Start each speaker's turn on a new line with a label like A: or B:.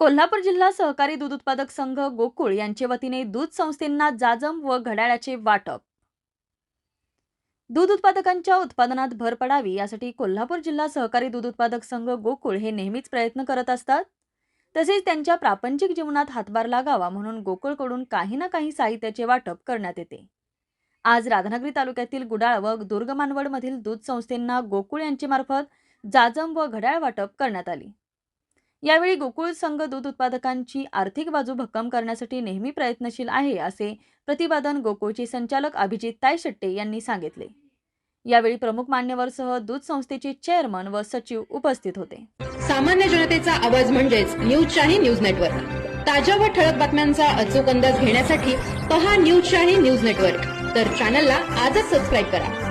A: कोल्हापूर जिल्हा सहकारी दूध उत्पादक संघ गोकुळ यांचे वतीने दूध संस्थेंना जाजम व घड्याळाचे वाटप. दूध उत्पादकांच्या उत्पादनात भर पडावी यासाठी कोल्हापूर जिल्हा सहकारी दूध उत्पादक संघ गोकुळ हे नेहमीच प्रयत्न करत असतात. तसेच त्यांच्या प्रापंचिक जीवनात हातभार लागावा म्हणून गोकुळकडून काही ना काही साहित्याचे वाटप करण्यात येते. आज राधानगरी तालुक्यातील गुडाळ व दुर्गमानवडमधील दूध संस्थेंना गोकुळ यांच्यामार्फत जाजम व घड्याळ वाटप करण्यात आली. यावेळी गोकुळ संघ दूध उत्पादकांची आर्थिक बाजू भक्कम करण्यासाठी नेहमी प्रयत्नशील आहे असे प्रतिपादन गोकुळचे संचालक अभिजित तायशेट्टे यांनी सांगितले. यावेळी प्रमुख मान्यवरसह दूध संस्थेचे चेअरमन व सचिव उपस्थित होते.
B: सामान्य जनतेचा आवाज म्हणजेच न्यूजशाही न्यूज नेटवर्क. ताज्या व ठळक बातम्यांचा अचूक अंदाज घेण्यासाठी पहा न्यूजशाही न्यूज नेटवर्क. तर चॅनलला आजच सबस्क्राईब करा.